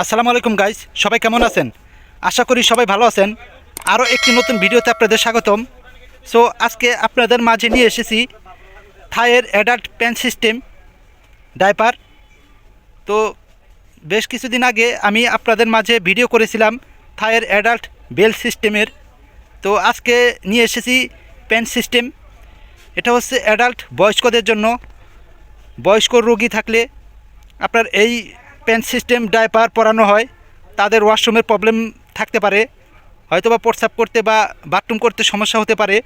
আসসালামু আলাইকুম গাইস সবাই কেমন আছেন? আশা করি সবাই ভালো আছেন। আরও একটি নতুন ভিডিওতে আপনাদের স্বাগতম। সো আজকে আপনাদের মাঝে নিয়ে এসেছি থায়ের অ্যাডাল্ট প্যান সিস্টেম ডাইপার তো, বেশ কিছুদিন আগে আমি আপনাদের মাঝে ভিডিও করেছিলাম থায়ের অ্যাডাল্ট বেল সিস্টেমের তো, আজকে নিয়ে এসেছি প্যান সিস্টেম এটা হচ্ছে অ্যাডাল্ট বয়স্কদের জন্য। বয়স্ক রোগী থাকলে আপনার এই প্যান্ট সিস্টেম, ডাইপার পরানো হয়, তাদের ওয়াশরুমের প্রবলেম থাকতে পারে। হয়তো বা প্রস্রাব করতে বা বাথরুম করতে সমস্যা হতে পারে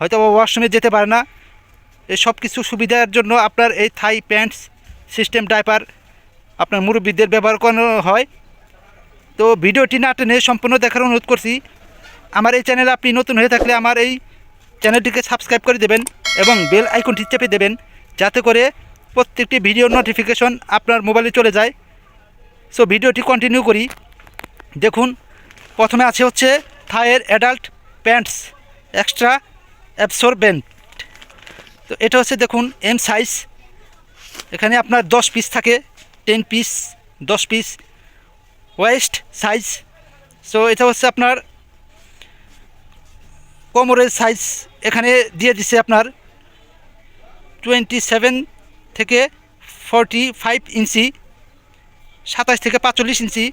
হয়তো বা ওয়াশরুমে যেতে পারে না। এই সব কিছু সুবিধার জন্য আপনার এই থাই প্যান্টস সিস্টেম, ডাইপার আপনার মুরব্বীদের ব্যবহার করানো হয়। তো ভিডিওটি না টেনে সম্পূর্ণ দেখার অনুরোধ করছি। আমার এই চ্যানেলে আপনি নতুন হয়ে থাকলে আমার এই চ্যানেলটিকে সাবস্ক্রাইব করে দেবেন এবং বেল আইকনটি চেপে দেবেন, যাতে করে প্রত্যেকটি ভিডিও নোটিফিকেশন আপনার মোবাইলে চলে যায়। সো ভিডিওটি কন্টিনিউ করি। দেখুন, প্রথমে আছে হচ্ছে থায়ের অ্যাডাল্ট প্যান্টস এক্সট্রা অ্যাবসরবেন্ট তো এটা হচ্ছে দেখুন এম সাইজ এখানে আপনার দশ পিস থাকে টেন পিস দশ পিস ওয়েস্ট সাইজ সো এটা হচ্ছে আপনার কোমরের সাইজ এখানে দিয়ে দিছে আপনার টোয়েন্টি সেভেন থেকে ফর্টি ফাইভ ইঞ্চি সাতাশ থেকে পাঁচচল্লিশ ইঞ্চি।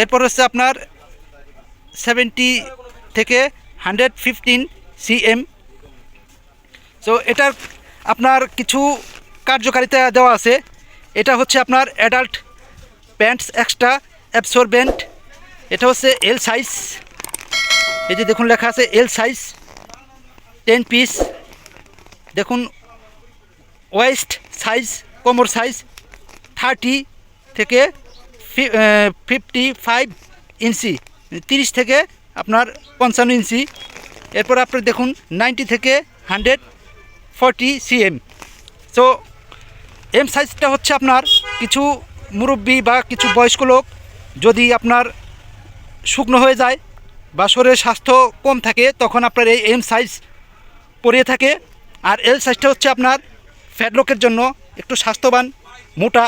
এরপর হচ্ছে আপনার সেভেন্টি থেকে হান্ড্রেড ফিফটিন সিএম সো এটার আপনার কিছু কার্যকারিতা দেওয়া আছে। এটা হচ্ছে আপনার অ্যাডাল্ট প্যান্টস এক্সট্রা অ্যাবসরবেন্ট এটা হচ্ছে এল সাইজ এই যে দেখুন লেখা আছে এল সাইজ টেন পিস দেখুন ওয়েস্ট সাইজ কোমর সাইজ থার্টি থেকে ফিফটি ফাইভ ইঞ্চি, তিরিশ থেকে আপনার পঞ্চান্ন ইঞ্চি। এরপর আপনার দেখুন নাইনটি থেকে hundred forty CM so M সাইজটা হচ্ছে আপনার কিছু মুরব্বি বা কিছু বয়স্ক লোক যদি আপনার শুকনো হয়ে যায় বা শরীরের স্বাস্থ্য কম থাকে, তখন আপনার এই এম সাইজ পরিয়ে থাকে। আর এল সাইজটা হচ্ছে আপনার ফ্যাট লোকের জন্য একটু স্বাস্থ্যবান, মোটা।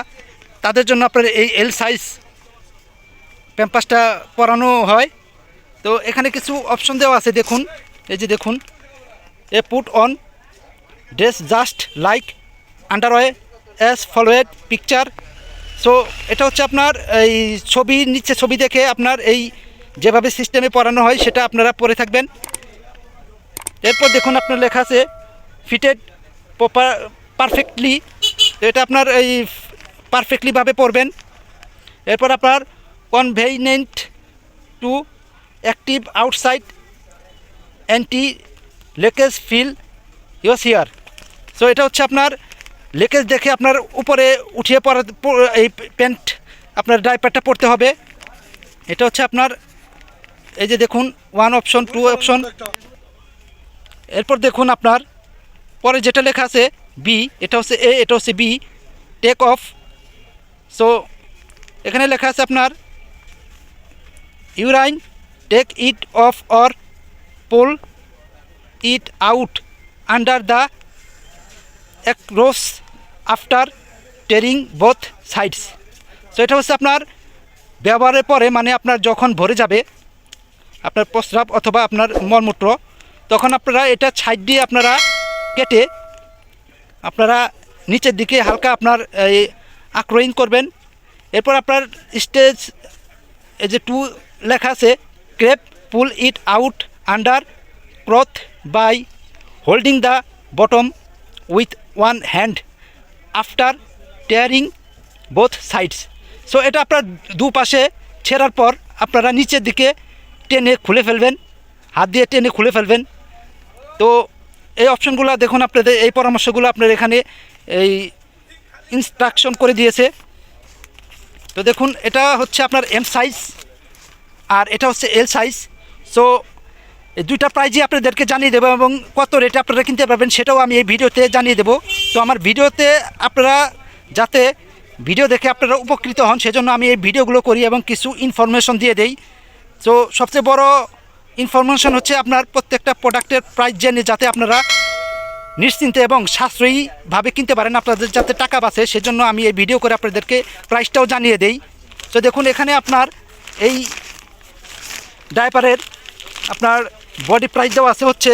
তাদের জন্য আপনার এই এল সাইজ প্যাম্পাসটা পরানো হয়। তো এখানে কিছু অপশন দেওয়া আছে, দেখুন। এই যে দেখুন। A put on dress just like underwear as followed picture so এটা হচ্ছে আপনার এই ছবি, নিচে ছবি দেখে আপনার এই যেভাবে সিস্টেমে পড়ানো হয়, সেটা আপনারা পরে থাকবেন। এরপর দেখুন আপনার লেখা আছে ফিটেড প্রপার পারফেক্টলি এটা আপনার এই পারফেক্টলিভাবে পড়বেন। এরপর আপনার convenient to active outside anti leakage fill use here so এটা হচ্ছে আপনার লেকেজ দেখে আপনার উপরে উঠিয়ে পড়া, এই প্যান্ট আপনার ডাইপারটা পড়তে হবে। এটা হচ্ছে আপনার, এই যে দেখুন ওয়ান অপশন টু অপশন এরপর দেখুন আপনার, পরে যেটা লেখা আছে বি এটা হচ্ছে এ এটা হচ্ছে বি টেক অফ সো এখানে লেখা আছে আপনার urine take it off or pull it out under the across after tearing both sides so এটা হচ্ছে আপনার ব্যবহারের পরে মানে আপনার যখন ভরে যাবে, আপনার প্রস্রাব অথবা আপনার মলমূত্র, তখন আপনারা এটা সাইড দিয়ে আপনারা কেটে, আপনারা নিচের দিকে হালকা আপনার এই আক্রয়িং করবেন। এরপর আপনার স্টেজ যে টু লেখা আছে crepe pull it out under crotch by holding the bottom with one hand after tearing both sides so এটা আপনার দুপাশে ছেঁড়ার পর আপনারা নিচের দিকে টেনে খুলে ফেলবেন, হাত দিয়ে টেনে খুলে ফেলবেন। তো, এই অপশনগুলো দেখুন আপনাদের, এই পরামর্শগুলো আপনার এখানে এই ইনস্ট্রাকশন করে দিয়েছে। তো দেখুন, এটা হচ্ছে আপনার এম সাইজ আর এটা হচ্ছে এল সাইজ সো এই দুইটা প্রাইজই আপনাদেরকে জানিয়ে দেবো এবং কত রেটে আপনারা কিনতে পারবেন সেটাও আমি এই ভিডিওতে জানিয়ে দেবো। তো আমার ভিডিওতে আপনারা যাতে ভিডিও দেখে আপনারা উপকৃত হন, সেজন্য আমি এই ভিডিওগুলো করি এবং কিছু ইনফরমেশন দিয়ে দেই। তো সবচেয়ে বড় ইনফরমেশন হচ্ছে আপনার প্রত্যেকটা প্রোডাক্টের প্রাইস জেনে যাতে আপনারা নিশ্চিন্তে এবং সাশ্রয়ীভাবে কিনতে পারেন আপনাদের যাতে টাকা বাঁচে, সেজন্য আমি এই ভিডিও করে আপনাদেরকে প্রাইসটাও জানিয়ে দেই। তো দেখুন, এখানে আপনার এই ডাইপারের আপনার বডি প্রাইস দেওয়া আছে হচ্ছে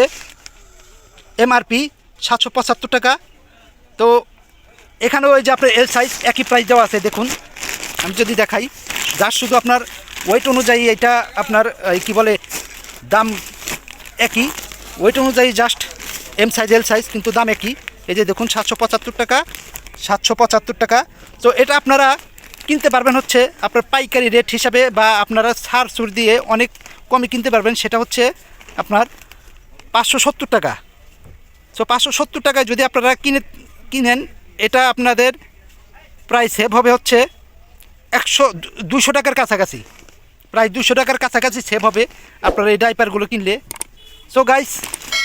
এমআরপি সাতশো পঁচাত্তর টাকা। তো এখানেও ওই যে আপনার এল সাইজ একই প্রাইস দেওয়া আছে, দেখুন। আমি যদি দেখাই, যার শুধু আপনার ওয়েট অনুযায়ী এটা আপনার কি বলে, দাম একই। ওয়েট অনুযায়ী just M size L size কিন্তু দাম একই। এই যে দেখুন, সাতশো পঁচাত্তর টাকা, সাতশো পঁচাত্তর টাকা। তো এটা আপনারা কিনতে পারবেন হচ্ছে আপনার পাইকারি রেট হিসাবে বা আপনারা সার সুর দিয়ে অনেক কমে কিনতে পারবেন। সেটা হচ্ছে আপনার পাঁচশো সত্তর টাকা। সো পাঁচশো সত্তর টাকায় যদি আপনারা কিনে, কিনেন, এটা আপনাদের প্রায় সেভ হবে হচ্ছে একশো দুশো টাকার কাছাকাছি। প্রায় দুশো টাকার কাছাকাছি সেভ হবে আপনারা এই ডাইপারগুলো কিনলে। So guys